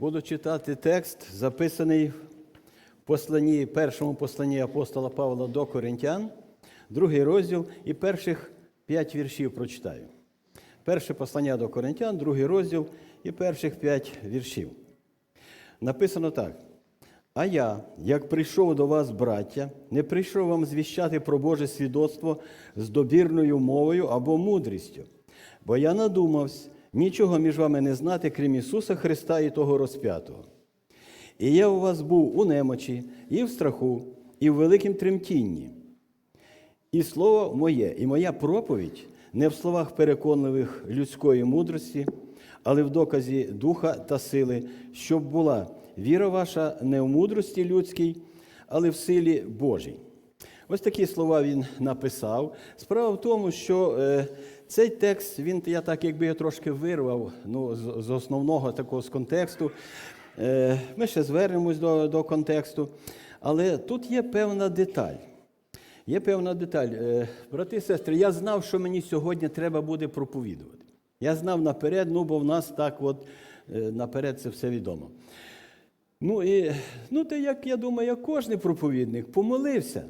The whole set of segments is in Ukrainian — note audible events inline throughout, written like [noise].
Буду читати текст, записаний в посланні, першому посланні апостола Павла до Коринтян, другий розділ і перших п'ять віршів прочитаю. Перше послання до Коринтян, другий розділ і перших п'ять віршів. Написано так. А я, як прийшов до вас, браття, не прийшов вам звіщати про Боже свідоцтво з добірною мовою або мудрістю, бо я надумався нічого між вами не знати, крім Ісуса Христа і того розп'ятого. І я у вас був у немочі, і в страху, і в великім тремтінні. І слово моє, і моя проповідь не в словах переконливих людської мудрості, але в доказі духа та сили, щоб була віра ваша не в мудрості людській, але в силі Божій. Ось такі слова він написав. Справа в тому, що е, цей текст, він, я так якби я трошки вирвав ну, з, з основного такого з контексту. Е, ми ще звернемось до, до контексту. Але тут є певна деталь. Є певна деталь. Е, Брати і сестри, я знав, що мені сьогодні треба буде проповідувати. Я знав наперед, ну бо в нас так от е, наперед це все відомо. Ну, і, ну, те, як я думаю, як кожен проповідник, помолився.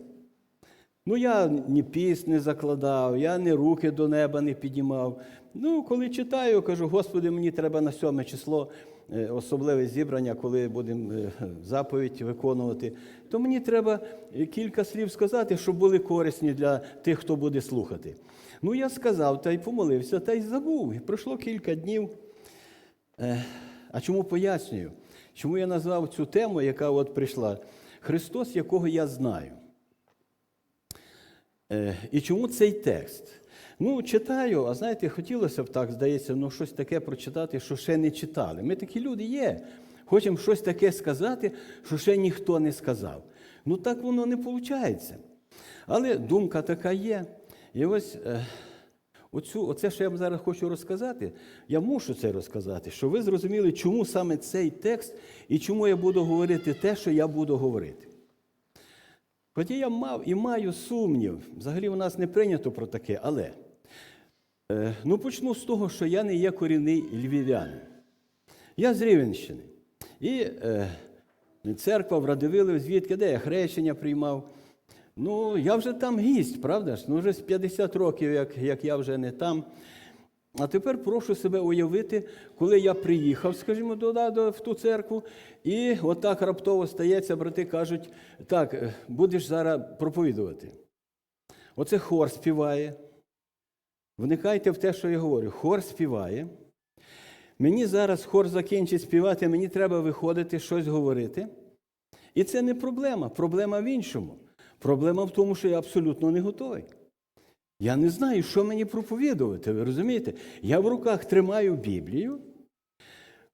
Ну, я ні піс не закладав, я ні руки до неба не підіймав. Ну, коли читаю, кажу, Господи, мені треба на сьоме число е, особливе зібрання, коли будемо е, заповідь виконувати, то мені треба е, кілька слів сказати, щоб були корисні для тих, хто буде слухати. Ну, я сказав, та й помолився, та й забув. І пройшло кілька днів. А чому пояснюю? Чому я назвав цю тему, яка от прийшла? Христос, якого я знаю. Е, І чому цей текст? Ну, читаю, а знаєте, хотілося б так, здається, ну щось таке прочитати, що ще не читали. Ми такі люди є. Хочемо щось таке сказати, що ще ніхто не сказав. Ну так воно не виходить. Але думка така є. І ось е, оцю, оце, що я вам зараз хочу розказати, я мушу це розказати, щоб ви зрозуміли, чому саме цей текст і чому я буду говорити те, що я буду говорити. Хоча я мав і маю сумнів, взагалі у нас не прийнято про таке, але е, ну почну з того, що я не є корінний львів'янин. Я з Рівенщини. І е, церква в Радивилові, звідки, де я хрещення приймав. Ну, я вже там гість, правда ж? Ну, вже з 50 років, як, як я вже не там. А тепер прошу себе уявити, коли я приїхав, скажімо, до, в ту церкву, і отак раптово стається, брати кажуть, так, е, будеш зараз проповідувати. Оце хор співає. Вникайте в те, що я говорю. Хор співає. Мені зараз хор закінчить співати, мені треба виходити, щось говорити. І це не проблема. Проблема в іншому. Проблема в тому, що я абсолютно не готовий. Я не знаю, що мені проповідувати, ви розумієте? Я в руках тримаю Біблію,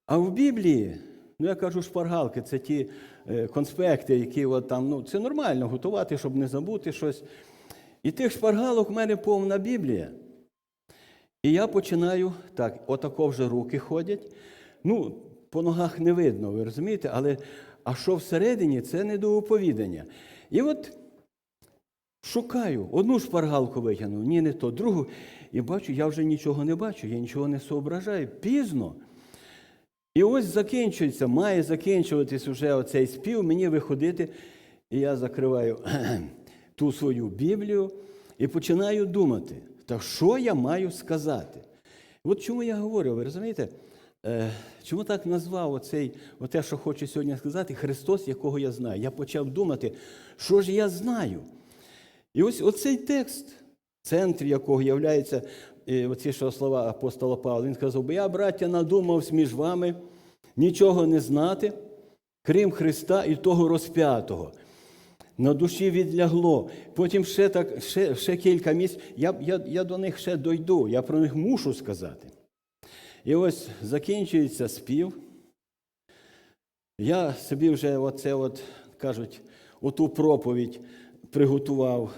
а в Біблії, ну я кажу, шпаргалки, це ті е, конспекти, які от там, ну, це нормально готувати, щоб не забути щось. І тих шпаргалок в мене повна Біблія. І я починаю, так, отако вже руки ходять. Ну, по ногах не видно, ви розумієте, але а що всередині, це не до оповідання. І от шукаю, одну шпаргалку витягнув, ні, не то, другу. І бачу, я вже нічого не бачу, я нічого не соображаю. Пізно. І ось закінчується, має закінчуватись вже оцей спів, мені виходити, і я закриваю [clears throat] ту свою Біблію і починаю думати, та що я маю сказати? От чому я говорю, ви розумієте? Е, Чому так назвав оцей, оте, що хочу сьогодні сказати, Христос, якого я знаю? Я почав думати, що ж я знаю? І ось оцей текст, в центрі якого є оці що слова апостола Павла, він сказав, бо я, браття, надумався між вами нічого не знати, крім Христа і того розп'ятого. На душі відлягло. Потім ще так, ще, ще кілька місць. Я, я, я до них ще дойду, я про них мушу сказати. І ось закінчується спів. Я собі вже оце, от, кажуть, оту проповідь приготував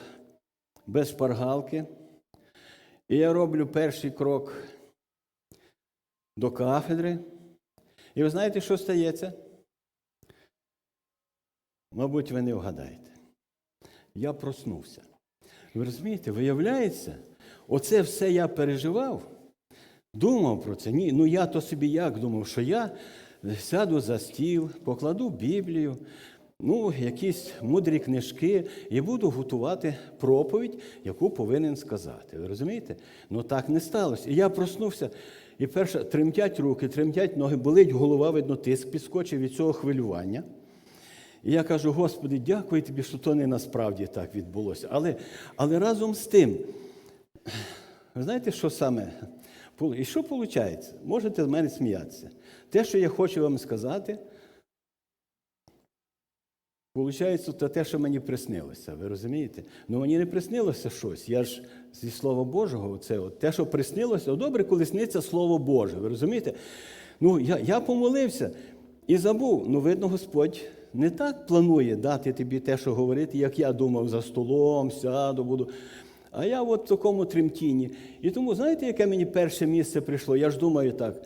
без шпаргалки. І я роблю перший крок до кафедри. І ви знаєте, що стається? Мабуть, ви не вгадаєте. Я проснувся. Ви розумієте, виявляється, оце все я переживав, думав про це. Ні, ну я то собі як думав, що я сяду за стіл, покладу Біблію, ну, якісь мудрі книжки і буду готувати проповідь, яку повинен сказати. Ви розумієте? Ну так не сталося. І я проснувся, і перше тремтять руки, тремтять ноги, болить голова, видно, тиск підскочив від цього хвилювання. І я кажу, Господи, дякую тобі, що то не насправді так відбулося. Але, але разом з тим, ви знаєте, що саме? І що виходить? Можете з мене сміятися. Те, що я хочу вам сказати, виходить, це те, що мені приснилося. Ви розумієте? Ну мені не приснилося щось. Я ж зі Слова Божого, це от, те, що приснилося, добре, коли сниться Слово Боже. Ви розумієте? Ну, я, я помолився і забув. Ну, видно, Господь не так планує дати тобі те, що говорити, як я думав, за столом, сяду, буду. А я от в такому тремтінні. І тому, знаєте, яке мені перше місце прийшло? Я ж думаю так.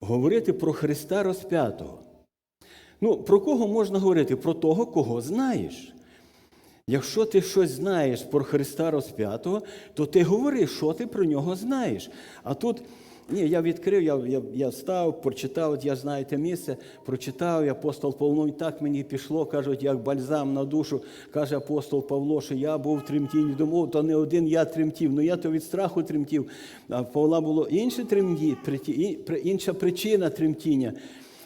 Говорити про Христа розп'ятого. Ну, про кого можна говорити? Про того, кого знаєш. Якщо ти щось знаєш про Христа розп'ятого, то ти говори, що ти про нього знаєш. А тут, ні, я відкрив, я я, я став, прочитав, от я знаю те місце, прочитав, і апостол Павло, і так мені пішло, кажуть, як бальзам на душу, каже апостол Павло, що я був в тремтінні. Думав, то не один я тремтів, ну я то від страху тремтів. А Павла було інше тремті, інша причина тремтіння.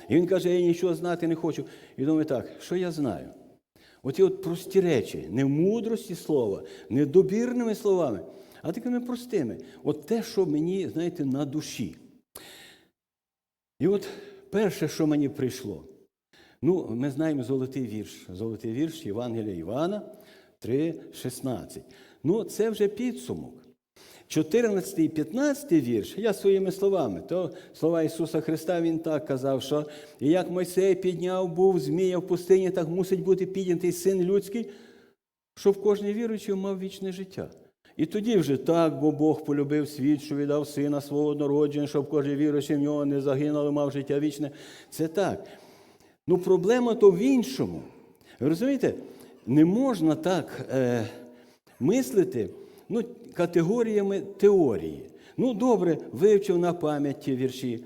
І він каже, я нічого знати не хочу. І думаю, так, що я знаю? Оті от прості речі, не в мудрості слова, не добірними словами, а такими простими. От те, що мені, знаєте, на душі. І от перше, що мені прийшло, ну, ми знаємо золотий вірш. Золотий вірш Євангелія Івана 3,16. Ну, це вже підсумок. 14 і 15 вірш, я своїми словами, то слова Ісуса Христа Він так казав, що як Мойсей підняв був змія в пустині, так мусить бути піднятий син людський, щоб кожен віруючий мав вічне життя. І тоді вже так, бо Бог полюбив світ, що віддав сина свого народження, щоб кожен віруючий в нього не загинув, але мав життя вічне. Це так. Ну, проблема то в іншому. Ви розумієте, не можна так е, мислити ну, категоріями теорії. Ну, добре, вивчив на пам'ять ті вірші.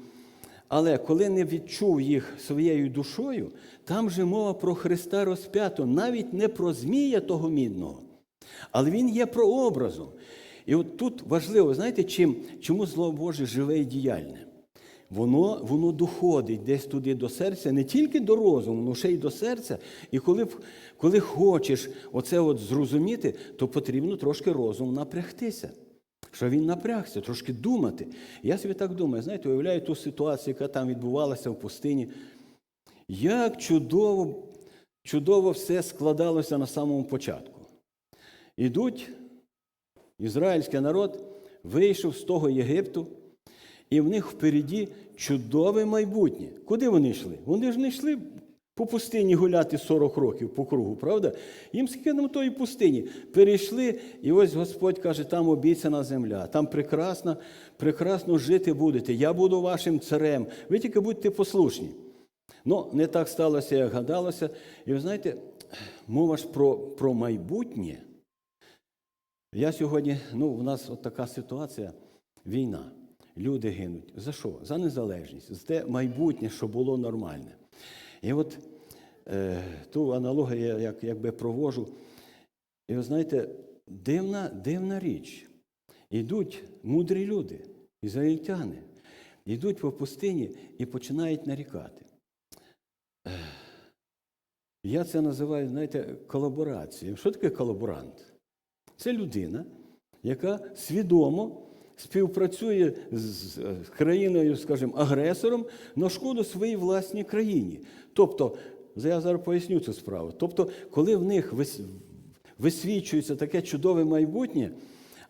Але коли не відчув їх своєю душою, там же мова про Христа розп'ято, навіть не про Змія того мідного, але він є прообразом. І от тут важливо, знаєте, чим, чому Слово Боже живе і діяльне? Воно воно доходить десь туди до серця, не тільки до розуму, але ще й до серця. І коли коли хочеш оце от зрозуміти, то потрібно трошки розум напрягтися. Що він напрягся, трошки думати. Я собі так думаю, знаєте, уявляю ту ситуацію, яка там відбувалася в пустині. Як чудово, чудово все складалося на самому початку. Ідуть, ізраїльський народ вийшов з того Єгипту. І в них впереді чудове майбутнє. Куди вони йшли? Вони ж не йшли по пустині гуляти 40 років по кругу, правда? Їм на тої пустині. Перейшли, і ось Господь каже, там обіцяна земля, там прекрасно, прекрасно жити будете. Я буду вашим царем. Ви тільки будьте послушні. Ну, не так сталося, як гадалося. І ви знаєте, мова ж про, про майбутнє. Я сьогодні, ну, у нас от така ситуація війна люди гинуть. За що? За незалежність, за те майбутнє, що було нормальне. І от е, ту аналогію я як, якби провожу. І ви знаєте, дивна, дивна річ. Йдуть мудрі люди, ізраїльтяни, йдуть по пустині і починають нарікати. Я це називаю, знаєте, колаборацією. Що таке колаборант? Це людина, яка свідомо співпрацює з країною, скажімо, агресором на шкоду своїй власній країні. Тобто, я зараз поясню цю справу. Тобто, коли в них висвічується таке чудове майбутнє,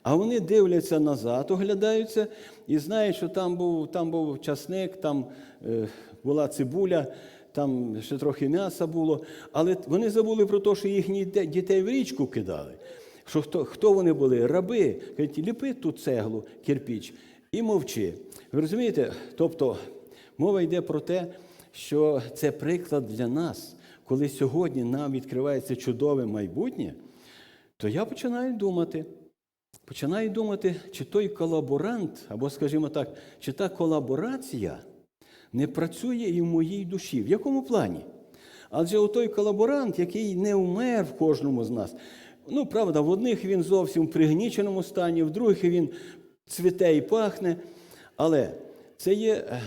а вони дивляться назад, оглядаються і знають, що там був там був часник, там е, була цибуля, там ще трохи м'яса було. Але вони забули про те, що їхні дітей в річку кидали що хто хто вони були? Раби. Кажуть, ліпи ту цеглу, кирпіч і мовчи. Ви розумієте? Тобто мова йде про те, що це приклад для нас, коли сьогодні нам відкривається чудове майбутнє, то я починаю думати. Починаю думати, чи той колаборант, або, скажімо так, чи та колаборація не працює і в моїй душі. В якому плані? Адже той колаборант, який не вмер в кожному з нас, ну, правда, в одних він зовсім в пригніченому стані, в других він цвіте і пахне. Але це є е,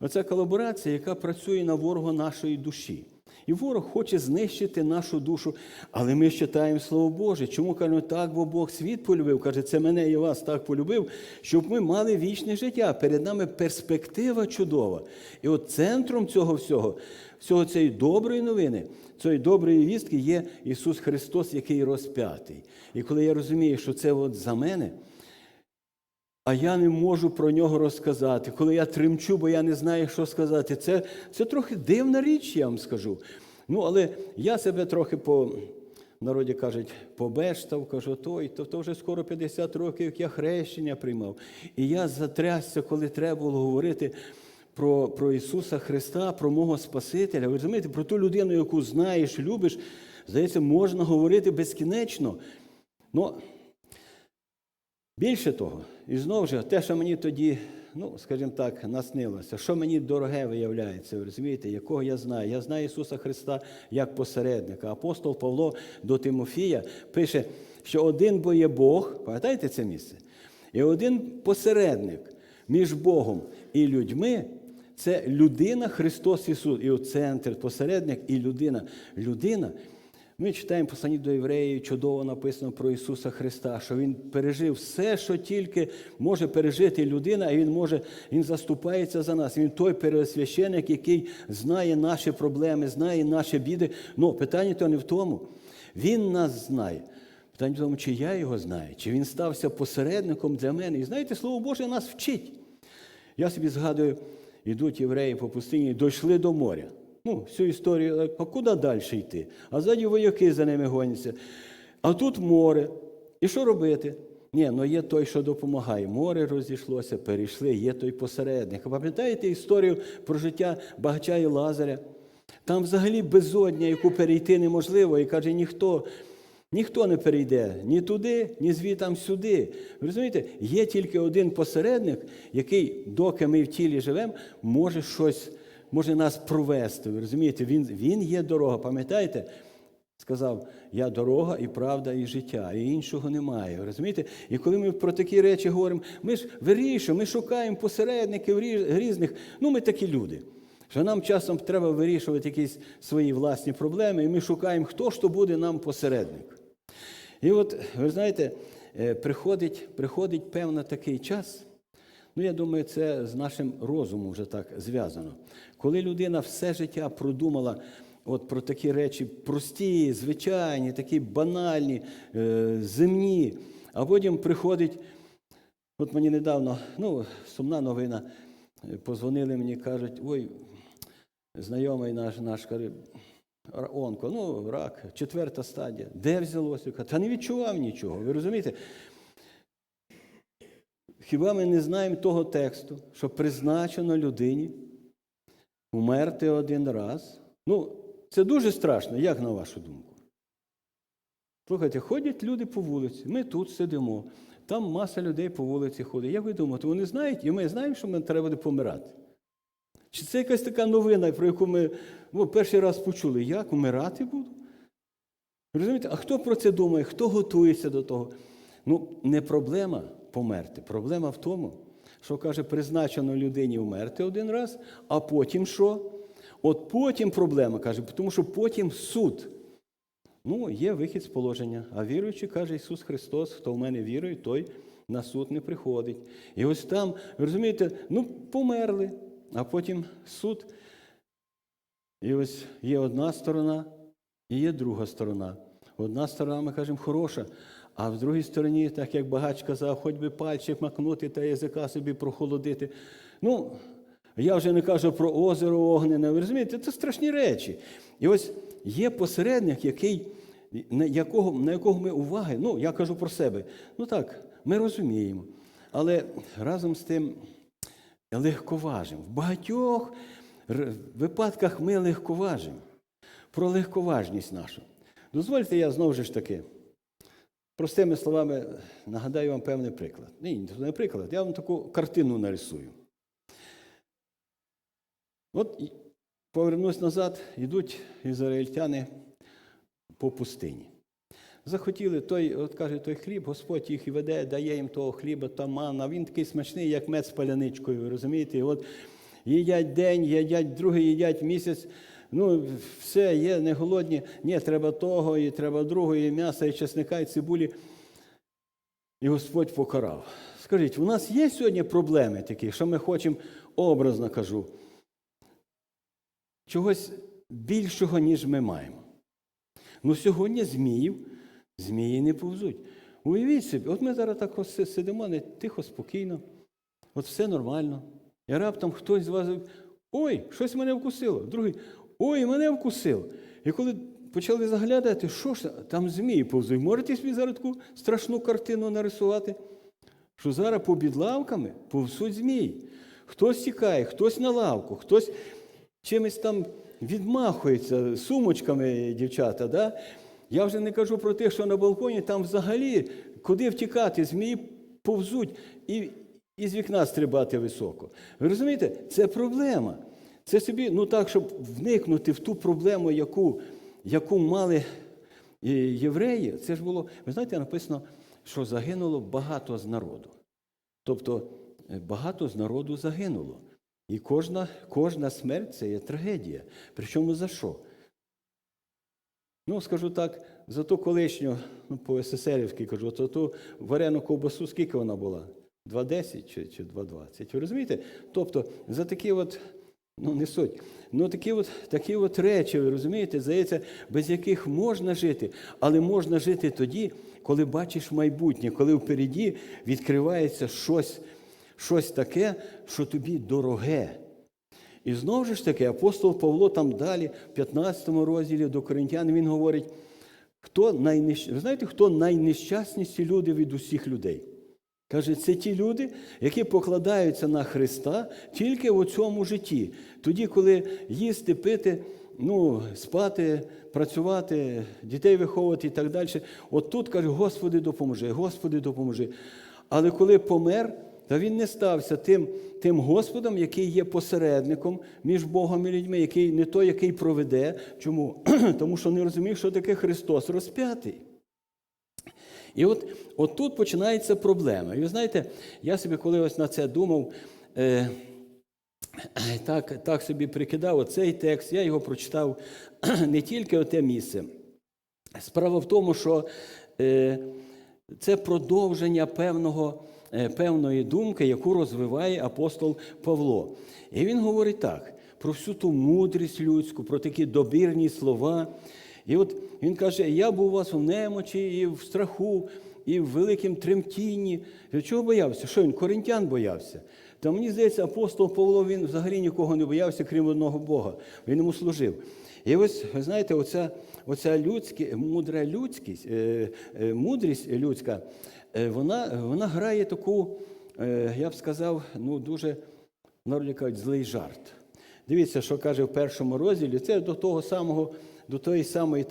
оця колаборація, яка працює на ворога нашої душі. І ворог хоче знищити нашу душу. Але ми читаємо Слово Боже. Чому кажемо, так, бо Бог світ полюбив, каже, це мене і вас так полюбив, щоб ми мали вічне життя. Перед нами перспектива чудова. І от центром цього всього, всього цієї доброї новини, цієї доброї вістки є Ісус Христос, який розп'ятий. І коли я розумію, що це от за мене. А я не можу про нього розказати. Коли я тремчу, бо я не знаю, що сказати. Це, це трохи дивна річ, я вам скажу. Ну, але я себе трохи по народі кажуть, побештав, кажу, той, то, то вже скоро 50 років, як я хрещення приймав. І я затрясся, коли треба було говорити про, про Ісуса Христа, про мого Спасителя. Ви розумієте, про ту людину, яку знаєш, любиш, здається, можна говорити безкінечно. Ну, Більше того, і знову ж те, що мені тоді, ну, скажімо так, наснилося, що мені дороге виявляється, ви розумієте, якого я знаю. Я знаю Ісуса Христа як посередника. Апостол Павло до Тимофія пише, що один бо є Бог, пам'ятаєте це місце? І один посередник між Богом і людьми це людина Христос Ісус. І центр, посередник і людина. Людина. Ми читаємо послання до євреїв, чудово написано про Ісуса Христа, що Він пережив все, що тільки може пережити людина, і Він може, Він заступається за нас. Він той пересвященик, який знає наші проблеми, знає наші біди. Ну, питання то не в тому. Він нас знає. Питання в тому, чи я його знаю, чи він стався посередником для мене. І знаєте, Слово Боже нас вчить. Я собі згадую, йдуть євреї по пустині, дійшли до моря. Ну, всю історію, а куди далі йти? А ззаді вояки за ними гоняться. А тут море. І що робити? Ні, ну є той, що допомагає. Море розійшлося, перейшли, є той посередник. А Пам'ятаєте історію про життя багача і Лазаря? Там взагалі безодня, яку перейти неможливо, і каже, ніхто. Ніхто не перейде ні туди, ні звітам сюди. Ви розумієте, є тільки один посередник, який, доки ми в тілі живемо, може щось, може нас провести. Ви розумієте, він, він є дорога. Пам'ятаєте? Сказав, я дорога і правда, і життя, і іншого немає. Ви розумієте? І коли ми про такі речі говоримо, ми ж вирішуємо, ми шукаємо посередників різних. Ну, ми такі люди. Що нам часом треба вирішувати якісь свої власні проблеми, і ми шукаємо, хто ж то буде нам посередник. І от, ви знаєте, е, приходить, приходить певний такий час, ну я думаю, це з нашим розумом вже так зв'язано. Коли людина все життя продумала от про такі речі прості, звичайні, такі банальні, е, земні, а потім приходить, от мені недавно, ну, сумна новина, е, позвонили мені, кажуть, ой, знайомий наш, наш каже, онко, ну, рак, четверта стадія. Де взялося? Та не відчував нічого. Ви розумієте? Хіба ми не знаємо того тексту, що призначено людині умерти один раз? Ну, це дуже страшно, як на вашу думку? Слухайте, ходять люди по вулиці, ми тут сидимо, там маса людей по вулиці ходить. Як ви думаєте, вони знають, і ми знаємо, що нам треба буде помирати? Чи це якась така новина, про яку ми ну, перший раз почули? Як умирати буду? Розумієте, а хто про це думає, хто готується до того? Ну, не проблема померти. Проблема в тому, що каже, призначено людині вмерти один раз, а потім що? От потім проблема каже, тому що потім суд. Ну, є вихід з положення. А віруючий, каже Ісус Христос, хто в мене вірує, той на суд не приходить. І ось там, розумієте, ну, померли, а потім суд. І ось є одна сторона, і є друга сторона. Одна сторона, ми кажемо, хороша, а в другій стороні, так як багач казав, хоч би пальчик макнути та язика собі прохолодити. Ну, я вже не кажу про озеро огнене, ви розумієте, це страшні речі. І ось є посередник, який, на якого, на якого ми уваги, ну, я кажу про себе. Ну так, ми розуміємо. Але разом з тим легковажимо. В багатьох випадках ми легковажимо. Про легковажність нашу. Дозвольте, я знову ж таки, простими словами, нагадаю вам певний приклад. Ні, не приклад, я вам таку картину нарисую. От повернусь назад, йдуть ізраїльтяни по пустині. Захотіли той, от каже, той хліб, Господь їх і веде, дає їм того хліба, та мана. Він такий смачний, як мед з паляничкою, розумієте? І от їдять день, їдять другий, їдять місяць. Ну, все, є, не голодні. Ні, треба того, і треба другого, і м'яса, і чесника, і цибулі. І Господь покарав. Скажіть, у нас є сьогодні проблеми такі, що ми хочемо, образно кажу, чогось більшого, ніж ми маємо. Ну, сьогодні зміїв, змії не повзуть. Уявіть собі, от ми зараз так сидимо, не тихо, спокійно, от все нормально. І раптом хтось з вас, ой, щось мене вкусило. Другий, ой, мене вкусило. І коли почали заглядати, що ж там змії повзуть. Можете собі зараз таку страшну картину нарисувати? Що зараз під лавками повзуть змії. Хтось тікає, хтось на лавку, хтось чимось там відмахується сумочками дівчата. Да? Я вже не кажу про те, що на балконі там взагалі куди втікати, змії повзуть і, і з вікна стрибати високо. Ви розумієте, це проблема. Це собі, ну так, щоб вникнути в ту проблему, яку, яку мали е, євреї, це ж було, ви знаєте, написано, що загинуло багато з народу. Тобто е, багато з народу загинуло. І кожна, кожна смерть це є трагедія. Причому за що? Ну, скажу так, за ту колишню, ну, по СССРівськи кажу, за ту варену ковбасу, скільки вона була? 2,10 чи, чи 2,20. Ви розумієте? Тобто за такі от, ну не суть, ну такі от, такі от речі, ви розумієте, здається, без яких можна жити, але можна жити тоді, коли бачиш майбутнє, коли впереді відкривається щось, щось таке, що тобі дороге. І знову ж таки, апостол Павло там далі, в 15 розділі до Коринтян, він говорить, хто найнещ... ви знаєте, хто найнещасніші люди від усіх людей? Каже, це ті люди, які покладаються на Христа тільки в цьому житті. Тоді, коли їсти, пити, ну, спати, працювати, дітей виховувати і так далі. От тут каже, Господи, допоможи, Господи, допоможи. Але коли помер, то він не стався тим, тим Господом, який є посередником між Богом і людьми, який не той, який проведе. Чому? [clears throat] Тому що не розумів, що таке Христос розп'ятий. І от, от тут починається проблема. І ви знаєте, я собі коли ось на це думав, е, так, так собі прикидав оцей текст, я його прочитав [clears throat] не тільки оте місце. Справа в тому, що е, це продовження певного, е, певної думки, яку розвиває апостол Павло. І він говорить так: про всю ту мудрість людську, про такі добірні слова. І от він каже: я був у вас у немочі, і в страху, і в великім тремтінні. Чого боявся? Що він? Коринтян боявся. Та мені здається, апостол Павло він взагалі нікого не боявся, крім одного Бога. Він йому служив. І ось, ви знаєте, оця, оця людська, мудра людськість, е, е, мудрість людська, е, вона, вона грає таку, я б сказав, ну дуже, народі кажуть, злий жарт. Дивіться, що каже в першому розділі, це до того самого, до тої самої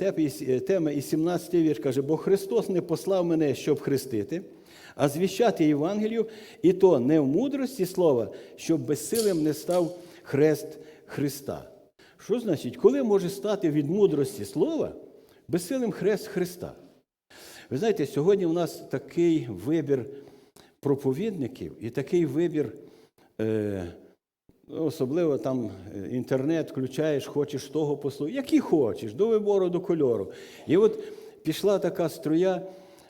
теми, і 17 вірш каже, бо Христос не послав мене, щоб хрестити, а звіщати Євангелію, і то не в мудрості слова, щоб безсилим не став хрест Христа. Що значить, коли може стати від мудрості слова безсилим хрест Христа? Ви знаєте, сьогодні у нас такий вибір проповідників і такий вибір, е, особливо там е, інтернет включаєш, хочеш того послухати, який хочеш, до вибору, до кольору. І от пішла така струя,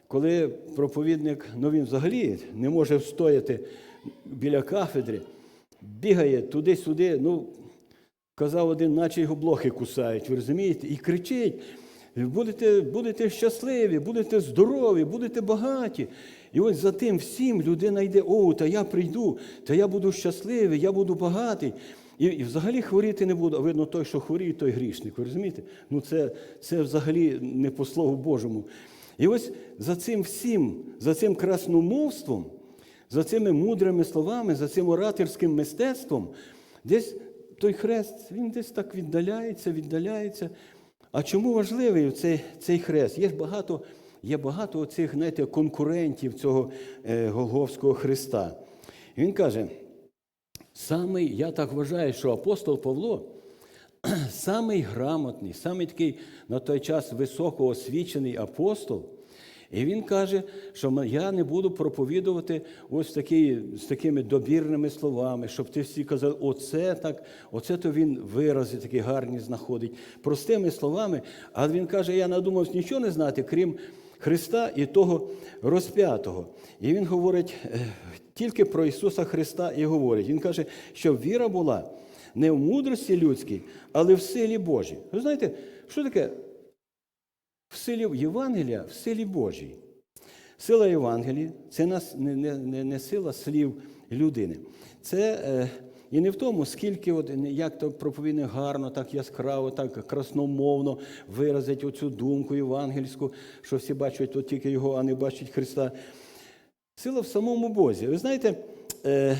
коли проповідник, ну він взагалі не може встояти біля кафедри, бігає туди-сюди. ну, Казав один, наче його блохи кусають, ви розумієте? І кричить: будете, будете щасливі, будете здорові, будете багаті. І ось за тим всім людина йде, о, та я прийду, та я буду щасливий, я буду багатий. І, і взагалі хворіти не буду. А видно, той, що хворіє, той грішник. Ви розумієте? Ну це, це взагалі не по Слову Божому. І ось за цим всім, за цим красномовством, за цими мудрими словами, за цим ораторським мистецтвом, десь той хрест, він десь так віддаляється, віддаляється. А чому важливий цей, цей хрест? Є ж багато, є багато оцих, знаєте, конкурентів цього е, Голговського Христа. Він каже: Самий, я так вважаю, що апостол Павло [clears throat] самий грамотний, самий такий на той час високоосвічений апостол. І він каже, що я не буду проповідувати ось такі, з такими добірними словами, щоб ти всі казали, оце так, оце то він вирази такі гарні знаходить. Простими словами, але він каже, я надумався нічого не знати, крім Христа і того розп'ятого. І він говорить е, тільки про Ісуса Христа і говорить. Він каже, що віра була не в мудрості людській, але в силі Божій. Ви знаєте, що таке в силі Євангелія, в силі Божій. Сила Євангелії це нас не, не, не, не сила слів людини. Це е, і не в тому, скільки, от, як то проповідник гарно, так яскраво, так красномовно виразить оцю думку євангельську, що всі бачать от тільки його, а не бачать Христа. Сила в самому Бозі. Ви знаєте, е,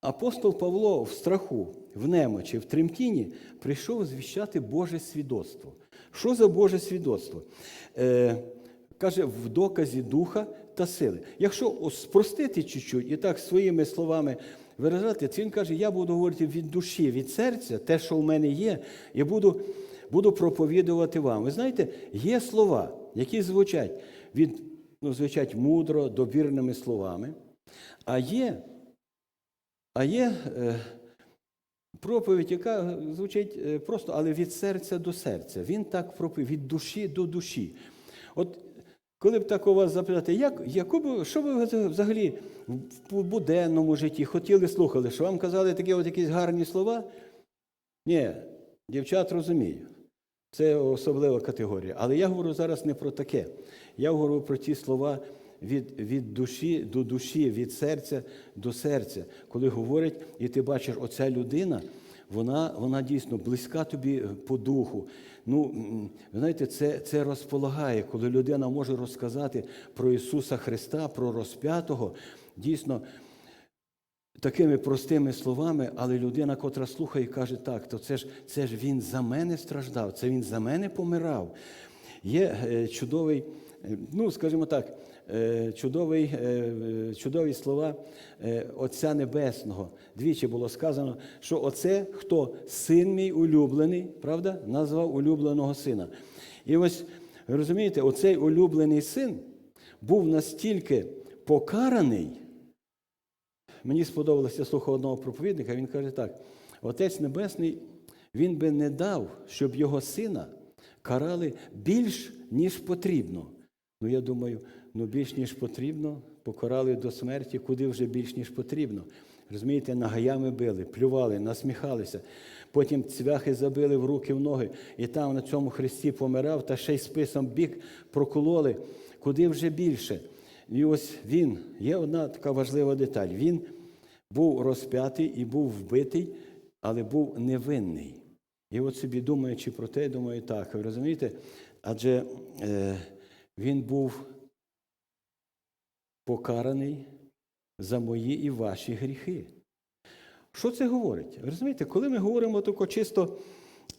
апостол Павло в страху, в немочі, в тремтінні прийшов звіщати Боже свідоцтво. Що за Боже свідоцтво? Е, каже, в доказі духа та сили. Якщо спростити чуть-чуть і так своїми словами виражати, він каже, я буду говорити від душі, від серця, те, що в мене є, і буду, буду проповідувати вам. Ви знаєте, є слова, які звучать від, ну, звучать мудро, добірними словами, а є, а є е, проповідь, яка звучить е, просто, але від серця до серця. Він так проповідь, від душі до душі. От коли б так у вас запитати, як, яку б, що ви взагалі в буденному житті хотіли слухали, що вам казали такі от якісь гарні слова? Ні, дівчат розумію. Це особлива категорія. Але я говорю зараз не про таке. Я говорю про ті слова від, від душі до душі, від серця до серця. Коли говорять, і ти бачиш, оця людина, вона, вона дійсно близька тобі по духу. Ну, ви знаєте, це, це розполагає, коли людина може розказати про Ісуса Христа, про розп'ятого, дійсно такими простими словами, але людина, котра слухає, каже, так, то це ж, це ж він за мене страждав, це він за мене помирав. Є е, чудовий, е, ну, скажімо так, е, чудовий, е, е, чудові слова е, Отця Небесного. Двічі було сказано, що оце, хто син мій улюблений, правда, назвав улюбленого сина. І ось, розумієте, оцей улюблений син був настільки покараний. Мені сподобалося слухав одного проповідника, він каже так: Отець Небесний, він би не дав, щоб його сина карали більш, ніж потрібно. Ну, я думаю, ну більш ніж потрібно, покарали до смерті, куди вже більш ніж потрібно. Розумієте, нагаями били, плювали, насміхалися. Потім цвяхи забили в руки, в ноги, і там на цьому хресті помирав, та ще й списом бік прокололи. Куди вже більше? І ось він, є одна така важлива деталь. Він був розп'ятий і був вбитий, але був невинний. І от собі думаючи про те, думаю, так, ви розумієте? Адже е, він був покараний за мої і ваші гріхи. Що це говорить? Розумієте, коли ми говоримо тако чисто,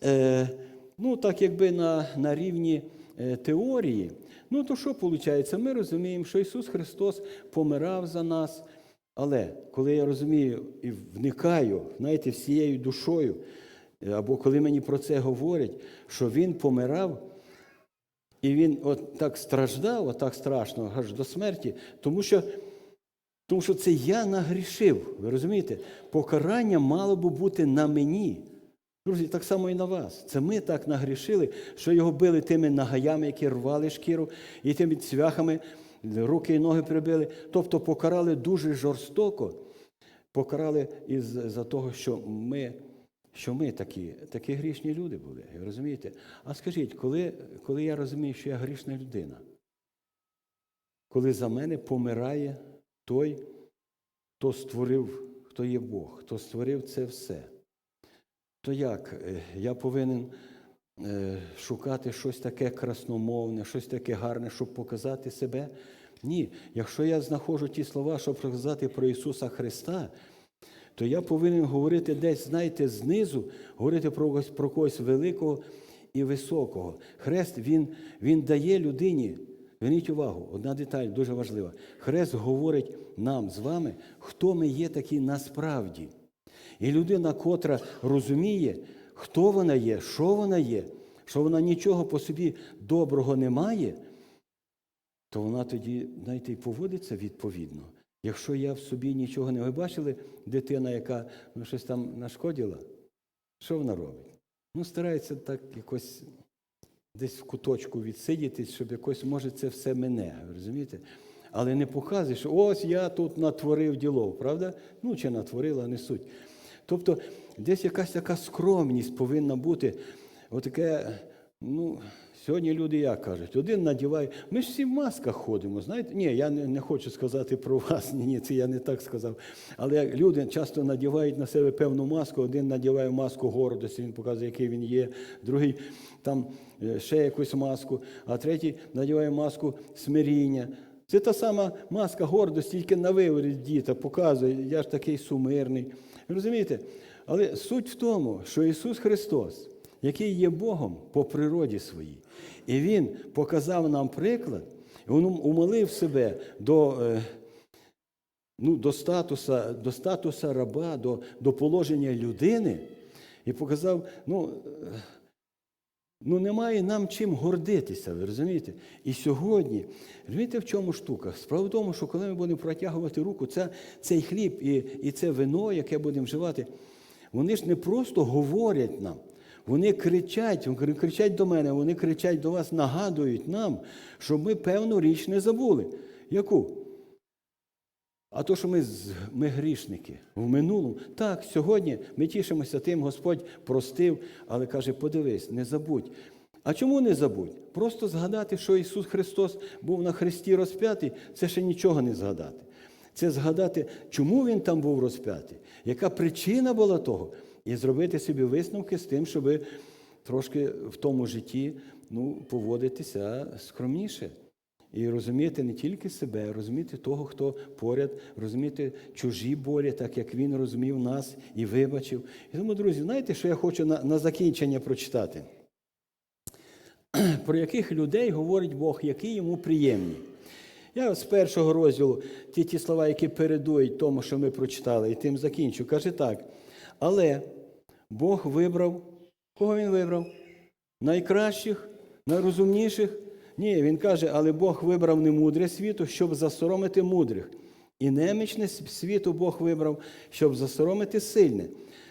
е, ну так якби на, на рівні е, теорії, ну то що виходить? Ми розуміємо, що Ісус Христос помирав за нас. Але коли я розумію і вникаю, знаєте, всією душою, або коли мені про це говорять, що Він помирав, і він от так страждав, от так страшно, аж до смерті, тому що, тому що це я нагрішив. Ви розумієте? Покарання мало би бути на мені. Друзі, так само і на вас. Це ми так нагрішили, що його били тими нагаями, які рвали шкіру, і тими цвяхами руки і ноги прибили. Тобто покарали дуже жорстоко, покарали із за того, що ми що ми такі, такі грішні люди були. Розумієте? А скажіть, коли, коли я розумію, що я грішна людина, коли за мене помирає той, хто створив, хто є Бог, хто створив це все, то як е, я повинен е, шукати щось таке красномовне, щось таке гарне, щоб показати себе? Ні. Якщо я знаходжу ті слова, щоб сказати про Ісуса Христа, то я повинен говорити десь, знаєте, знизу, говорити про когось, про когось великого і високого. Хрест він, він дає людині Зверніть увагу, одна деталь дуже важлива. Хрест говорить нам з вами, хто ми є такі насправді. І людина, котра розуміє, хто вона є, що вона є, що вона нічого по собі доброго не має, то вона тоді, знаєте, і поводиться відповідно. Якщо я в собі нічого не ви бачили, дитина, яка ну, щось там нашкодила, що вона робить? Ну, старається так якось десь в куточку відсидітись, щоб якось, може, це все мене, розумієте? Але не показує, що ось я тут натворив діло, правда? Ну, чи натворила, не суть. Тобто десь якась така скромність повинна бути. Отаке, ну, сьогодні люди як кажуть, один надіває. Ми ж всі в масках ходимо, знаєте? Ні, я не, хочу сказати про вас, [laughs] ні, ні, це я не так сказав. Але люди часто надівають на себе певну маску, один надіває маску гордості, він показує, який він є, другий там е, ще якусь маску, а третій надіває маску смиріння. Це та сама маска гордості, тільки на виворіт діта показує, я ж такий сумирний. Розумієте? Але суть в тому, що Ісус Христос, який є Богом по природі своїй, і Він показав нам приклад, Він умолив себе до, е, ну, до, статуса, до статуса раба, до, до положення людини, і показав, ну, е, Ну, немає нам чим гордитися, ви розумієте? І сьогодні, розумієте, в чому штука? Справа в тому, що коли ми будемо протягувати руку, це, цей хліб і, і це вино, яке будемо вживати, вони ж не просто говорять нам, вони кричать, вони кричать до мене, вони кричать до вас, нагадують нам, щоб ми певну річ не забули. Яку? А то, що ми, ми грішники в минулому, так, сьогодні ми тішимося тим, Господь простив, але каже, подивись, не забудь. А чому не забудь? Просто згадати, що Ісус Христос був на хресті розп'ятий, це ще нічого не згадати. Це згадати, чому Він там був розп'ятий, яка причина була того, і зробити собі висновки з тим, щоб трошки в тому житті ну, поводитися скромніше. І розуміти не тільки себе, розуміти того, хто поряд, розуміти чужі болі, так як він розумів нас і вибачив. І тому, друзі, знаєте, що я хочу на, на закінчення прочитати? Про яких людей говорить Бог, які йому приємні. Я з першого розділу ті ті слова, які передують тому, що ми прочитали, і тим закінчу. Каже так. Але Бог вибрав, кого він вибрав? Найкращих, найрозумніших. Ні, він каже, але Бог вибрав немудре світу, щоб засоромити мудрих. І немічне світу Бог вибрав, щоб засоромити сильне,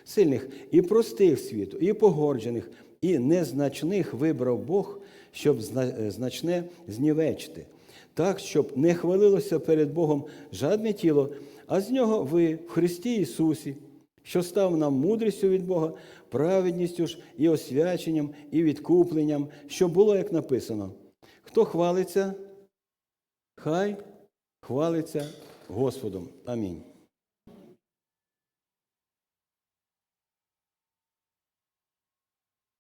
сильних, і простих світу, і погорджених, і незначних вибрав Бог, щоб е, значне знівечити. Так, щоб не хвалилося перед Богом жадне тіло, а з нього ви в Христі Ісусі, що став нам мудрістю від Бога, праведністю ж і освяченням, і відкупленням, що було, як написано. Хто хвалиться, хай хвалиться Господом. Амінь.